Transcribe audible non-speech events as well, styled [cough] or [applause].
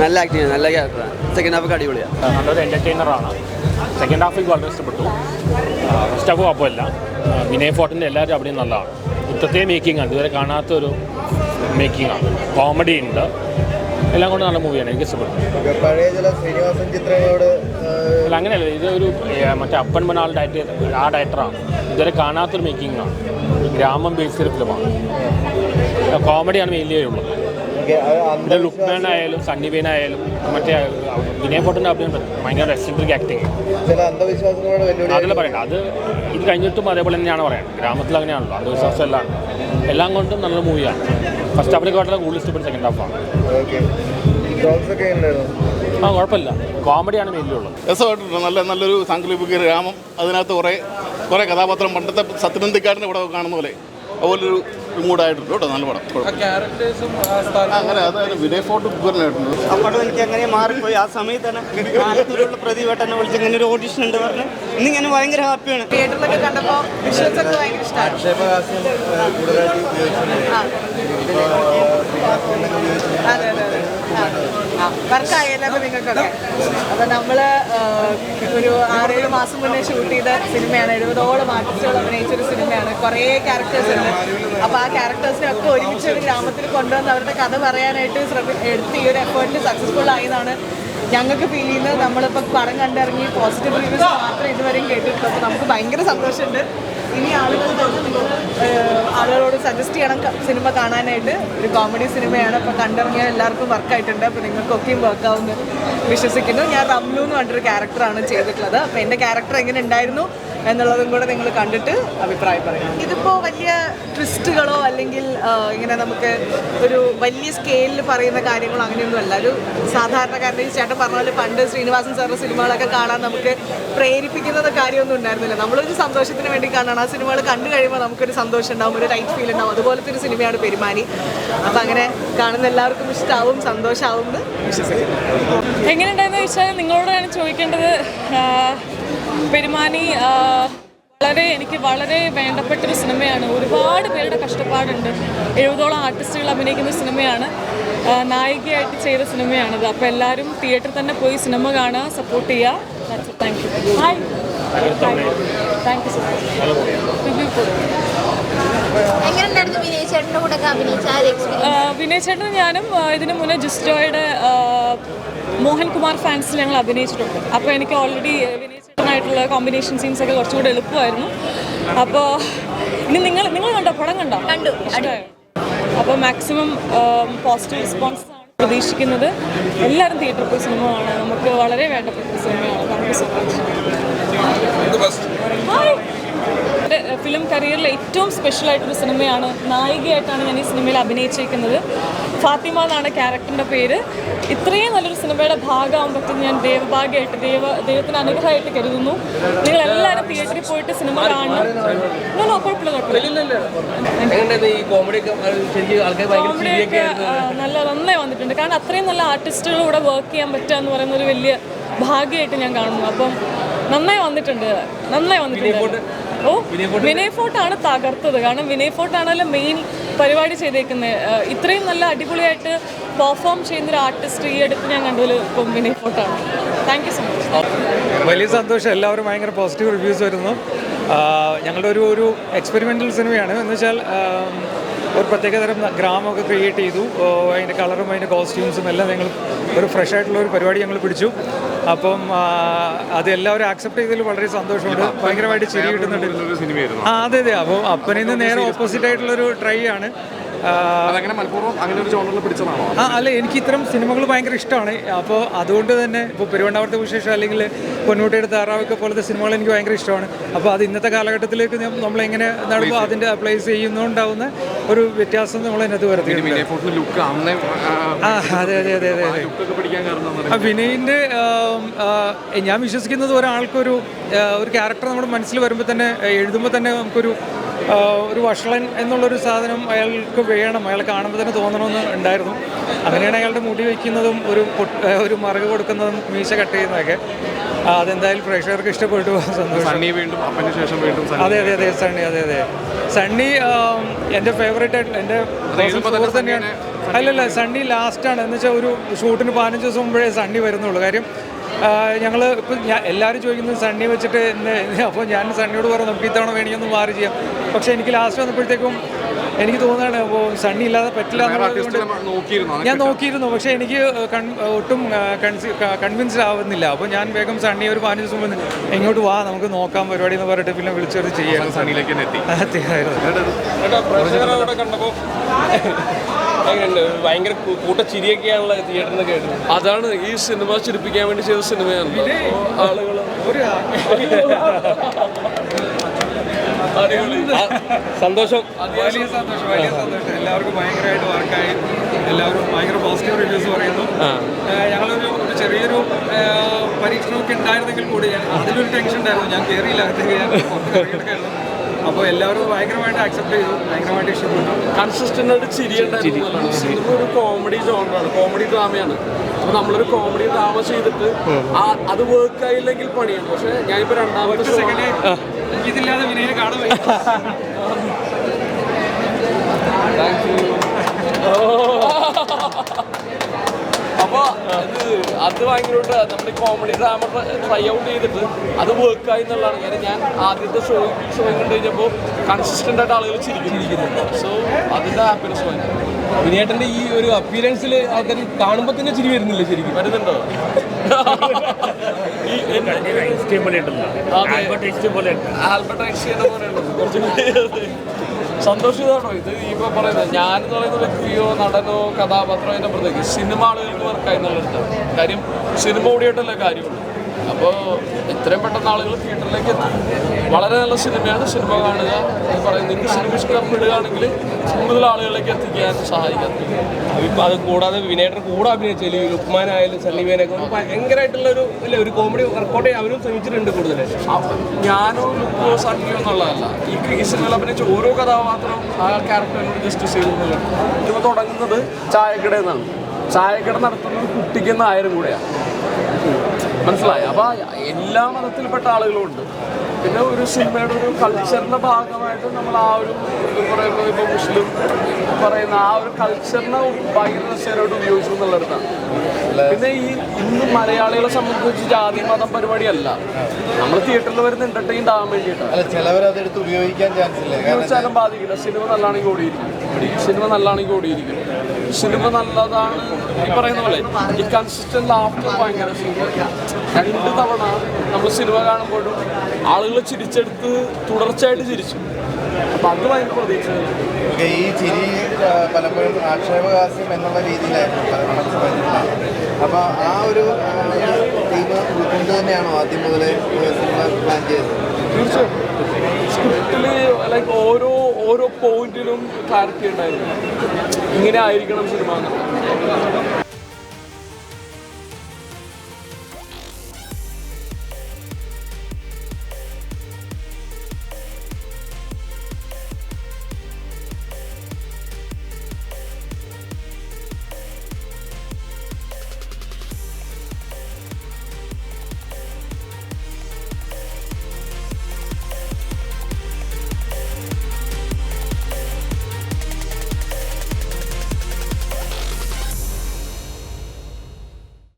നല്ല ആക്ടിങ് നല്ല ക്യാരക്ടറാണ് സെക്കൻഡ് ഹാഫ് അടിപൊളിയാണ് നല്ലൊരു എന്റർടൈനറാണ് സെക്കൻഡ് ഹാഫ് എനിക്ക് വളരെ ഇഷ്ടപ്പെട്ടു. ഫസ്റ്റ് ഹാഫ് കുഴപ്പമില്ല. വിനയ് ഫോർട്ടിന്റെ എല്ലാവരും അവിടെയും നല്ലതാണ്. ഇപ്പോഴത്തെ മേക്കിംഗ് ആണ്. ഇതുവരെ കാണാത്തൊരു മേക്കിംഗ് ആണ്. കോമഡി ഉണ്ട്. എല്ലാം കൊണ്ട് നല്ല മൂവിയാണ് എനിക്ക് ഇഷ്ടപ്പെട്ടു. പഴയ ചില ശ്രീനിവാസൻ ചിത്രങ്ങളോട് അല്ല അങ്ങനെയല്ല. ഇതൊരു ഒരു മറ്റേ അപ്പൻ മനാൾ ഡയറക്ടർ ആ ഡയറക്ടറാണ് ഇതുവരെ കാണാത്തൊരു മേക്കിംഗാണ് ഗ്രാമം ബേസ് ഫിലിമാണ് കോമഡിയാണ് മെയിൻലി ഉള്ളത്. പിന്നെ ലുക്മാൻ ആയാലും സണ്ണി ബേൻ ആയാലും മറ്റേ വിനയ ഫോർട്ടിന്റെ അഭിനയം ഭയങ്കര എക്സെൻട്രിക് ആക്ടിങ് ചില അന്ധവിശ്വാസങ്ങളോട് അതിൽ പറയണ്ട അത് ഇത് കഴിഞ്ഞിട്ടും അതേപോലെ തന്നെയാണ് പറയുന്നത് ഗ്രാമത്തിൽ അങ്ങനെയാണല്ലോ അന്ധവിശ്വാസം എല്ലാം. എല്ലാം കൊണ്ടും നല്ല മൂവിയാണ് ഫസ്റ്റ് ഹാഫിനെ കാട്ടിലും കൂടുതൽ ഇഷ്ടപ്പെട്ട സെക്കൻഡ് ഹാഫാണ് ആ കുഴപ്പമില്ല. കോമഡിയാണ് മെയിൻലി ഉള്ളത്. രസമായിട്ടുണ്ട്. നല്ല നല്ലൊരു സാങ്കല്പിക ഗ്രാമം. അതിനകത്ത് കുറേ കുറേ കഥാപാത്രം. പണ്ടത്തെ സത്യനന്ദിക്കാരന്റെ ഇവിടെ കാണുന്ന പോലെ. അതുപോലൊരു മൂഡായിട്ടുണ്ട് കേട്ടോ നല്ല പടം. അങ്ങനെ അതായത് വിനയ് ഫോർട്ട് ഉഗ്രനായിട്ടുണ്ട് ആ പടം എനിക്ക് അങ്ങനെ മാറിപ്പോയി. ആ സമയത്ത് തന്നെ ആലത്തൂരുള്ള പ്രതിഭട്ടനെ വിളിച്ച് ഇങ്ങനെ ഒരു ഓഡിഷൻ ഉണ്ട് പറഞ്ഞ് ഇന്ന് ഞാൻ ഭയങ്കര ഹാപ്പിയാണ്. തിയേറ്ററിലൊക്കെ കണ്ടപ്പോൾ വിഷ്വൽസ് ഒക്കെ ഭയങ്കര ഇഷ്ടമാണ് അതെ അതെ അതെ. വർക്കായല്ലോ നിങ്ങൾക്കൊക്കെ. അപ്പോൾ നമ്മൾ ഒരു ആറേഴ് മാസം മുന്നേ ഷൂട്ട് ചെയ്ത സിനിമയാണ് എഴുപതോളം ആർട്ടിസ്റ്റുകൾ അഭിനയിച്ച ഒരു സിനിമയാണ്. കുറേ ക്യാരക്ടേഴ്സ് ഉണ്ട്. അപ്പോൾ ആ ക്യാരക്ടേഴ്സിനെ ഒക്കെ ഒരുമിച്ച് ഒരു ഗ്രാമത്തിൽ കൊണ്ടുവന്ന് അവരുടെ കഥ പറയാനായിട്ട് ശ്രമി എടുത്ത് ഈ ഒരു എഫേർട്ടിൽ സക്സസ്ഫുൾ ആയതാണ് ഞങ്ങൾക്ക് ഫീൽ ചെയ്യുന്നത്. നമ്മളിപ്പോൾ പടം കണ്ടിറങ്ങി പോസിറ്റീവ് റിവ്യൂസ് മാത്രം ഇതുവരെയും കേട്ടിട്ടുള്ളൂ അപ്പോൾ നമുക്ക് ഭയങ്കര സന്തോഷമുണ്ട്. ഇനി ആളുകൾ നിങ്ങൾ ആളുകളോട് സജസ്റ്റ് ചെയ്യണം സിനിമ കാണാനായിട്ട്. ഒരു കോമഡി സിനിമയാണ്. അപ്പോൾ കണ്ടിറങ്ങിയ എല്ലാവർക്കും വർക്കായിട്ടുണ്ട് അപ്പോൾ നിങ്ങൾക്കൊക്കെയും വർക്കാവുമെന്ന് വിശ്വസിക്കുന്നു. ഞാൻ റംലു എന്ന് പറഞ്ഞൊരു ക്യാരക്ടറാണ് ചെയ്തിട്ടുള്ളത്. അപ്പോൾ എന്റെ ക്യാരക്ടർ എങ്ങനെ ഉണ്ടായിരുന്നു? എന്നുള്ളതും കൂടെ നിങ്ങൾ കണ്ടിട്ട് അഭിപ്രായം പറയാം ഇതിപ്പോൾ വലിയ ട്വിസ്റ്റുകളോ അല്ലെങ്കിൽ ഇങ്ങനെ നമുക്ക് ഒരു വലിയ സ്കെയിലിൽ പറയുന്ന കാര്യങ്ങളോ അങ്ങനെയൊന്നും അല്ല. ഒരു സാധാരണക്കാരന്റെ ചേട്ടൻ പറഞ്ഞ പോലെ പണ്ട് ശ്രീനിവാസൻ സാറിന്റെ സിനിമകളൊക്കെ കാണാൻ നമുക്ക് പ്രേരിപ്പിക്കുന്ന കാര്യമൊന്നും ഉണ്ടായിരുന്നില്ല. നമ്മളൊരു സന്തോഷത്തിന് വേണ്ടി കാണണം. ആ സിനിമകൾ കണ്ടു കഴിയുമ്പോൾ നമുക്കൊരു സന്തോഷം ഉണ്ടാവും ഒരു റൈറ്റ് ഫീൽ ഉണ്ടാവും. അതുപോലത്തെ ഒരു സിനിമയാണ് പെരുമാനി. അപ്പം അങ്ങനെ കാണുന്ന എല്ലാവർക്കും ഇഷ്ടമാവും സന്തോഷമാവും എന്ന് വിശ്വസിക്കുന്നു. എങ്ങനെയുണ്ടായെന്ന് ചോദിച്ചാൽ നിങ്ങളോടാണ് ചോദിക്കേണ്ടത് പെരുമാനി വളരെ എനിക്ക് വളരെ വേണ്ടപ്പെട്ടൊരു സിനിമയാണ്. ഒരുപാട് പേരുടെ കഷ്ടപ്പാടുണ്ട്. എഴുപതോളം ആർട്ടിസ്റ്റുകൾ അഭിനയിക്കുന്ന സിനിമയാണ്. നായികയായിട്ട് ചെയ്ത സിനിമയാണിത്. അപ്പോൾ എല്ലാവരും തിയേറ്ററിൽ തന്നെ പോയി സിനിമ കാണുക സപ്പോർട്ട് ചെയ്യുക. Thank you hi thank you so much Vinay ചേട്ടനും ഞാനും ഇതിനു മുന്നേ ജിസ്റ്റോയുടെ മോഹൻകുമാർ ഫാൻസിൽ ഞങ്ങൾ അഭിനയിച്ചിട്ടുണ്ട്. അപ്പോൾ എനിക്ക് ഓൾറെഡി ചേട്ടനായിട്ടുള്ള കോമ്പിനേഷൻ സീൻസ് ഒക്കെ കുറച്ചുകൂടെ എളുപ്പമായിരുന്നു. അപ്പോൾ ഇനി നിങ്ങൾ നിങ്ങൾ കണ്ടോ? പടം കണ്ടോ? കണ്ടു. അപ്പോൾ മാക്സിമം പോസിറ്റീവ് റെസ്പോൺസ് ആണ് പ്രതീക്ഷിക്കുന്നത്. എല്ലാവരും തിയേറ്ററിൽ പോയി സിനിമ കാണാൻ. നമുക്ക് വളരെ വേണ്ടപ്പെട്ട സിനിമയാണ് thank you so much film കരിയറിലെ ഏറ്റവും സ്പെഷ്യൽ ആയിട്ടൊരു സിനിമയാണ് നായികയായിട്ടാണ് ഞാൻ ഈ സിനിമയിൽ അഭിനയിച്ചിരിക്കുന്നത്. ഫാത്തിമ എന്നാണ് ക്യാരക്ടറിന്റെ പേര്. ഇത്രയും നല്ലൊരു സിനിമയുടെ ഭാഗമാകാൻ പറ്റുന്ന ഞാൻ ദേവഭാഗ്യമായിട്ട് ദൈവ ദൈവത്തിന് അനുഗ്രഹമായിട്ട് കരുതുന്നു. നിങ്ങൾ എല്ലാവരും തിയേറ്ററിൽ പോയിട്ട് സിനിമ കാണണം. കുഴപ്പമില്ല കോമഡിയൊക്കെ? നല്ല നന്നായി വന്നിട്ടുണ്ട്. കാരണം അത്രയും നല്ല ആർട്ടിസ്റ്റുകൾ കൂടെ വർക്ക് ചെയ്യാൻ പറ്റുക എന്ന് പറയുന്ന ഒരു വലിയ ഭാഗ്യമായിട്ട് ഞാൻ കാണുന്നു. അപ്പം നന്നായി വന്നിട്ടുണ്ട്. നന്നായി വന്നിട്ടുണ്ട്. ഓ വിനയ് ഫോർട്ടാണ് തകർത്തത്. കാരണം വിനയ് ഫോർട്ടാണല്ലോ മെയിൻ പരിപാടി ചെയ്തേക്കുന്നത് ഇത്രയും നല്ല അടിപൊളിയായിട്ട് പെർഫോം ചെയ്യുന്ന ഒരു ആർട്ടിസ്റ്റ് ഈ അടുത്ത് ഞാൻ കണ്ടതിൽ ഇപ്പം വിനയ് ഫോർട്ടാണ് താങ്ക് യു സോ മച്ച് വലിയ സന്തോഷം. എല്ലാവരും ഭയങ്കര പോസിറ്റീവ് റിവ്യൂസ് വരുന്നു. ഞങ്ങളുടെ ഒരു ഒരു എക്സ്പെരിമെന്റൽ സിനിമയാണ് എന്ന് വെച്ചാൽ ഒരു പ്രത്യേകതരം ഗ്രാമമൊക്കെ ക്രിയേറ്റ് ചെയ്തു. അതിന്റെ കളറും അതിന്റെ കോസ്റ്റ്യൂംസും എല്ലാം ഞങ്ങൾ ഒരു ഫ്രഷ് ആയിട്ടുള്ള ഒരു പരിപാടി ഞങ്ങൾ പിടിച്ചു. അപ്പം അത് എല്ലാവരും ആക്സെപ്റ്റ് ചെയ്തതിൽ വളരെ സന്തോഷമുണ്ട്. ഭയങ്കരമായിട്ട് ചിരി കിട്ടുന്നുണ്ട്. ആ അതെ അതെ. അപ്പോൾ അപ്പനിന്ന് നേരെ ഓപ്പോസിറ്റ് ആയിട്ടുള്ളൊരു ട്രൈ ആണ്. അതങ്ങനെ മനഃപൂർവം അങ്ങനെ ഒരു ജോണറിൽ പിടിച്ചതാണോ? ആ അല്ല എനിക്ക് ഇത്തരം സിനിമകൾ ഭയങ്കര ഇഷ്ടമാണ് അപ്പോൾ അതുകൊണ്ട് തന്നെ ഇപ്പോൾ പെരുവണ്ണാവർത്ത വിശേഷം അല്ലെങ്കിൽ പൊന്നുകുട്ടിയുടെ താറാവൊക്കെ പോലത്തെ സിനിമകൾ എനിക്ക് ഭയങ്കര ഇഷ്ടമാണ് അപ്പോൾ അത് ഇന്നത്തെ കാലഘട്ടത്തിലേക്ക് നമ്മൾ നമ്മളെങ്ങനെ നടക്കുമ്പോൾ അതിന്റെ പ്ലേസ് ചെയ്യുന്നുണ്ടാവുന്ന ഒരു വ്യത്യാസം നമ്മൾ അതിനകത്ത് വരുത്തിയിട്ടുണ്ട്. ആ അതെ അതെ അതെ അതെ അതെ. വിനയിന്റെ ഞാൻ വിശ്വസിക്കുന്നത് ഒരാൾക്കൊരു ഒരു ക്യാരക്ടർ നമ്മുടെ മനസ്സിൽ വരുമ്പോൾ തന്നെ എഴുതുമ്പോൾ തന്നെ നമുക്കൊരു ഒരു വഷളൻ എന്നുള്ളൊരു സാധനം അയാൾക്ക് വേണം അയാൾ കാണുമ്പോൾ തന്നെ തോന്നണമെന്ന് ഉണ്ടായിരുന്നു. അങ്ങനെയാണ് അയാളുടെ മുടി വയ്ക്കുന്നതും ഒരു ഒരു മറുക കൊടുക്കുന്നതും മീശ കട്ട് ചെയ്യുന്നതൊക്കെ. അതെന്തായാലും പ്രേക്ഷകർക്ക് ഇഷ്ടപ്പെട്ടു സന്തോഷം. സണ്ണി വീണ്ടും അപ്പന് ശേഷം വീണ്ടും അതെ അതെ അതെ സണ്ണി അതെ അതെ. സണ്ണി എന്റെ ഫേവറേറ്റ് ആയിട്ട് എന്റെ സുഹൃത്ത് തന്നെയാണ്. അല്ലല്ല സണ്ണി ലാസ്റ്റാണ് എന്ന് വെച്ചാൽ ഒരു ഷൂട്ടിന് പതിനഞ്ച് ദിവസം മുമ്പേ സണ്ണി വരുന്നുള്ളൂ. കാര്യം ഞങ്ങൾ ഇപ്പം ഞാൻ എല്ലാവരും ചോദിക്കുന്നത് സണ്ണി വെച്ചിട്ട് അപ്പോൾ ഞാൻ സണ്ണിയോട് പറഞ്ഞു നമുക്ക് ഇത്തവണ വേണമെങ്കിൽ ഒന്ന് മാറി ചെയ്യാം. പക്ഷേ എനിക്ക് ലാസ്റ്റ് വന്നപ്പോഴത്തേക്കും എനിക്ക് തോന്നുകയാണ് അപ്പോൾ സണ്ണി ഇല്ലാതെ പറ്റില്ല ഞാൻ നോക്കിയിരുന്നു പക്ഷേ എനിക്ക് ഒട്ടും കൺവിൻസ്ഡ് ആവുന്നില്ല. അപ്പോൾ ഞാൻ വേഗം സണ്ണി ഒരു പതിനഞ്ച് ദിവസം മുമ്പ് ഇങ്ങോട്ട് വാ നമുക്ക് നോക്കാം പരിപാടി എന്ന് പറഞ്ഞിട്ട് പിന്നെ വിളിച്ചത് ചെയ്യാം സണ്ണിയിലേക്ക് ഭയങ്കര കൂട്ടച്ചിരിയൊക്കെയാണല്ലോ തിയേറ്ററിൽ നിന്ന് കേട്ടത്. അതാണ് ഈ സിനിമ ചിരിപ്പിക്കാൻ വേണ്ടി ചെയ്ത സിനിമയാണ്. ആളുകൾ സന്തോഷം. വലിയ സന്തോഷം വലിയ സന്തോഷം. എല്ലാവർക്കും ഭയങ്കരമായിട്ട് വർക്കായി. എല്ലാവരും ഭയങ്കര പോസിറ്റീവ് റിവ്യൂസ് പറയുന്നു. ഞങ്ങളൊരു ഒരു ചെറിയൊരു പരീക്ഷണമൊക്കെ ഉണ്ടായിരുന്നെങ്കിൽ കൂടി അതിലൊരു ടെൻഷൻ ഉണ്ടായിരുന്നു. ഞാൻ കയറിയില്ല അകത്തേക്ക്. ഞാൻ പുറത്ത് ഇറങ്ങിയെടുക്കായിരുന്നു അപ്പോൾ എല്ലാവരും ഭയങ്കരമായിട്ട് അക്സെപ്റ്റ് ചെയ്തു. ഭയങ്കരമായിട്ട് ഇഷ്ടപ്പെട്ടു. കൺസിസ്റ്റന്റ് ആയിട്ട് ചിരിയുണ്ടായിരുന്നു സിനിമ ഒരു കോമഡി ജോണറാണ് കോമഡി ഡ്രാമയാണ് അപ്പൊ നമ്മളൊരു കോമഡി ഡ്രാമ ചെയ്തിട്ട് അത് വർക്ക് ആയില്ലെങ്കിൽ പണിയാണ്. പക്ഷെ ഞാനിപ്പോ രണ്ടാമത്തെ ആണ്. ഇതില്ലാതെ വിനയെ കാണാൻ അപ്പോൾ അപ്പൊ അത് അത് ഭയങ്കരമായിട്ട് നമ്മുടെ കോമഡി ഡ്രാമ ട്രൈ ഔട്ട് ചെയ്തിട്ട് അത് വർക്ക് ആയി എന്നുള്ളതാണ്. കാര്യം ഞാൻ ആദ്യത്തെ ഷോ ഷോ കണ്ടു കഴിഞ്ഞപ്പോൾ കൺസിസ്റ്റന്റ് ആയിട്ട് ആളുകൾ ചിരിക്കുന്നു. സോ അതിന്റെ ഹാപ്പിനെസ് ഭയങ്കര വിനേട്ടന്റെ ഈ ഒരു അപ്പിയറൻസിൽ ആൾക്കാർ കാണുമ്പോൾ തന്നെ ചിരി വരുന്നില്ല ശരിക്കും? വരുന്നുണ്ടോ. [laughs] സന്തോഷിതാണോ? ഇത് ഇപ്പൊ പറയുന്നത് ഞാൻ എന്ന് പറയുന്ന വ്യക്തിയോ നടനോ കഥാപാത്രമോ അതിന്റെ പ്രത്യേകിച്ച് സിനിമ ആളുകൾക്ക് വർക്കായി എന്നുള്ളത് കാര്യം സിനിമ ഓടിയിട്ടല്ലേ കാര്യമുള്ളൂ. അപ്പോൾ എത്രയും പെട്ടെന്ന് ആളുകൾ തിയേറ്ററിലേക്ക് എത്തും. വളരെ നല്ല സിനിമയാണ് സിനിമ കാണുക എന്ന് പറയുന്നത്. സിനിമ ഇഷ്ടപ്പെടുകയാണെങ്കിൽ കൂടുതൽ ആളുകളിലേക്ക് എത്തിക്കാൻ സഹായിക്കാം. ഇപ്പം അത് കൂടാതെ വിനേട്ടൻ കൂടെ അഭിനയിച്ചാൽ ലുക്മാനായാലും സണ്ണിവേനൊക്കെ ഒരു ഭയങ്കരമായിട്ടുള്ള ഒരു അല്ലേ ഒരു കോമഡി വർക്കൗട്ട് ചെയ്യാൻ അവരും ശ്രമിച്ചിട്ടുണ്ട് കൂടുതൽ ഞാനോ ലുക്കോ സണ്ണിയോ എന്നുള്ളതല്ല. ഈ ഈ സിനിമയിൽ അഭിനയിച്ച ഓരോ കഥാപാത്രവും ആ ക്യാരക്ടറിനോട് ജസ്റ്റിസ് ചെയ്തു ഇപ്പോൾ തുടങ്ങുന്നത് ചായക്കട എന്നാണ് ചായക്കട നടത്തുന്നത് കുട്ടിക്കുന്ന ആയിരം കൂടെയാണ്. മനസ്സിലായി. അപ്പോൾ എല്ലാ മതത്തിൽപ്പെട്ട ആളുകളും ഉണ്ട്. പിന്നെ ഒരു സിനിമയുടെ ഒരു കൾച്ചറിന്റെ ഭാഗമായിട്ട് നമ്മൾ ആ ഒരു പറയുമ്പോൾ ഇപ്പോൾ മുസ്ലിം പറയുന്ന ആ ഒരു കൾച്ചറിനെ ഭയങ്കര ഉപയോഗിച്ചു എന്നുള്ളിടത്താണ് പിന്നെ ഈ ഇന്ന് മലയാളികളെ സംബന്ധിച്ച് ജാതി മതം പരിപാടിയല്ല. നമ്മൾ തിയേറ്ററിൽ വരുന്ന എന്റർടൈൻ ആകാൻ വേണ്ടിയിട്ടാണ് അതെടുത്ത് ഉപയോഗിക്കാൻ ചാൻസ് ഇല്ല? ഉപയോഗിച്ചാലും ബാധിക്കില്ല. സിനിമ നല്ലാണെങ്കിൽ ഓടിയിരിക്കും സിനിമ നല്ലാണെങ്കിൽ ഓടിയിരിക്കും സിനിമ നല്ലതാണ് ഈ പറയുന്ന പോലെ ഈ കൺസിസ്റ്റന്റ് ലാഫ്റ്റർ ഭയങ്കര രണ്ട് തവണ നമ്മൾ സിനിമ കാണുമ്പോഴും ആളുകൾ ചിരിച്ചെടുത്ത് തുടർച്ചയായിട്ട് ചിരിച്ചു. അപ്പം അത് ഭയങ്കര പ്രതീക്ഷ ഓക്കെ, ഈ ചിരി പലപ്പോഴും ആക്ഷേപഹാസ്യം എന്നുള്ള രീതിയിലായിരുന്നു പല മനസ്സിലാക്കുന്നത് അപ്പൊ ആ ഒരു ടീം ബുദ്ധിമുട്ട് തന്നെയാണോ ആദ്യം മുതലേ സിനിമ പ്ലാൻ ചെയ്തത്? തീർച്ചയായും സ്ക്രിപ്റ്റിൽ ലൈക്ക് ഓരോ ഓരോ പോയിന്റിലും ക്ലാരിറ്റി ഉണ്ടായിരുന്നു. ഇങ്ങനെ ആയിരിക്കണം സിനിമ